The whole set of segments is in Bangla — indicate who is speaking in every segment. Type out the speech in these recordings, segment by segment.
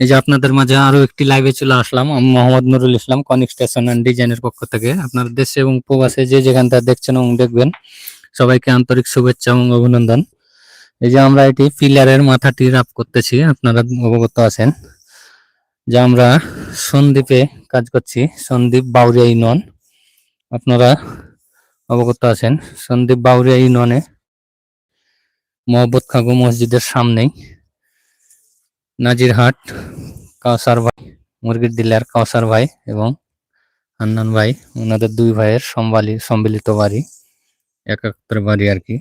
Speaker 1: এই যে আপনাদের মাঝে আরও একটি লাইভে চলে আসলাম, আমি মোহাম্মদ নুরুল ইসলাম কনিক স্টেশন অ্যান্ড ডিজাইনের পক্ষ থেকে। আপনার দেশে এবং প্রবাসে যে যেখানটা দেখছেন এবং দেখবেন, সবাইকে আন্তরিক শুভেচ্ছা এবং অভিনন্দন। এই যে আমরা এটি পিলারের মাথাটি রাপ করতেছি, আপনারা অবগত আছেন যে আমরা সন্দ্বীপে কাজ করছি, সন্দ্বীপ বাউরিয়া ইউনিয়ন। আপনারা অবগত আছেন, সন্দ্বীপ বাউরিয়া ইউনিয়নে মোহাম্মদ খাগু মসজিদের সামনেই নাজিরহাট কাউসার ভাই, মুরগির দিলার কাউসার ভাই এবং হান্নান ভাই, ওনাদের দুই ভাইয়ের সম্বালি, সম্মিলিত বাড়ি, একাত্তর বাড়ি আর কি।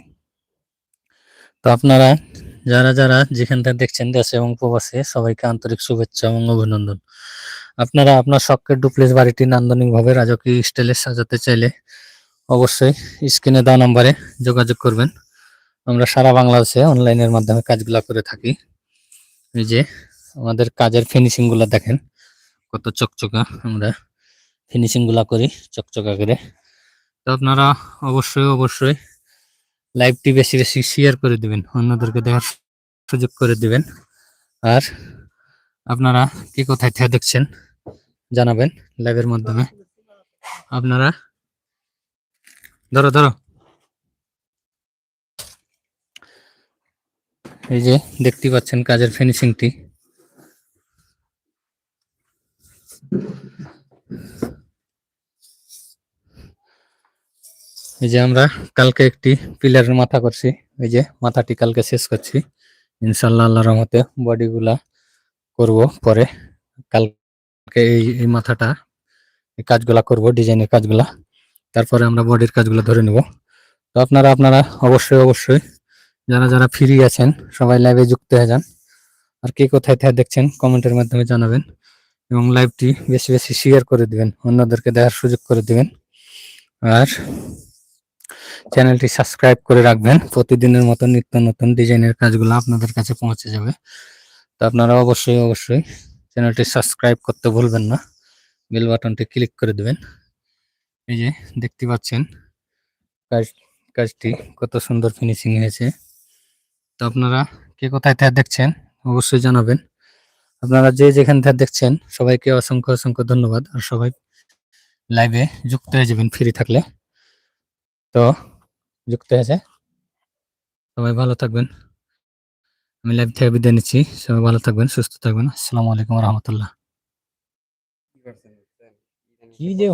Speaker 1: তো আপনারা যারা যারা যেখান থেকে দেখছেন দেশে এবং প্রবাসে সবাইকে আন্তরিক শুভেচ্ছা এবং অভিনন্দন। আপনারা আপনার শখের ডুপ্লেস বাড়িটি নান্দনিকভাবে রাজকীয় স্টাইলে সাজাতে চাইলে অবশ্যই স্ক্রিনে দেওয়া নাম্বারে যোগাযোগ করবেন। আমরা সারা বাংলাদেশে অনলাইনের মাধ্যমে কাজগুলো করে থাকি। এই যে আমাদের কাজের ফিনিশিংগুলা দেখেন, কত চকচকা আমরা ফিনিশিংগুলা করি, চকচকা করে। তো আপনারা অবশ্যই অবশ্যই লাইভটি বেশি বেশি শেয়ার করে দিবেন, অন্যদেরকে দেখার সুযোগ করে দিবেন। আর আপনারা কি কোথায় থেকে দেখছেন জানাবেন লাইভের মাধ্যমে। আপনারা ধরো ধরো। এই যে দেখতে পাচ্ছেন কাজের ফিনিশিংটি এই যে আমরা কালকে একটি পিলারের মাথা করছি। এই যে মাথাটি কালকে শেষ করছি। ইনশাল্লাহ আল্লাহ রহমতে বডি গুলা করব পরে। কালকে এই এই মাথাটা, এই কাজগুলা করব ডিজাইনের কাজগুলা। তারপরে আমরা বডির কাজগুলো ধরে নেব। তো আপনারা আপনারা অবশ্যই অবশ্যই যারা যারা ফ্রি আছেন, সবাই লাইভে যুক্ত হয়ে যান। আর কে কোথায় থেকে দেখছেন কমেন্টের মাধ্যমে জানাবেন। এবং লাইভটি বেশি বেশি শেয়ার করে দিবেন, অন্যদেরকে দেখার সুযোগ করে দিবেন। আর চ্যানেলটি সাবস্ক্রাইব করে রাখবেন, প্রতিদিনের মতো নিত্য নতুন ডিজাইনের কাজগুলো আপনাদের কাছে পৌঁছে যাবে। তো আপনারা অবশ্যই অবশ্যই চ্যানেলটি সাবস্ক্রাইব করতে ভুলবেন না বেল বাটনটি ক্লিক করে দিবেন। এই যে দেখতে পাচ্ছেন, কাজ, কাজটি কত সুন্দর ফিনিশিং হয়েছে। তো আপনারা কে কোথায় থেকে দেখছেন, অবশ্যই জানাবেন। আপনারা যে যেখান থেকে দেখছেন, সবাইকে অসংখ্য অসংখ্য ধন্যবাদ। আর সবাই লাইভে যুক্ত হয়ে যাবেন ফ্রি থাকলে। তো যুক্ত হয়েছে সবাই ভালো থাকবেন। আমি লাইভ থেকে বিদায় নিচ্ছি। সবাই ভালো থাকবেন, সুস্থ থাকবেন। আসসালামু আলাইকুম রহমতুল্লাহ। কি যে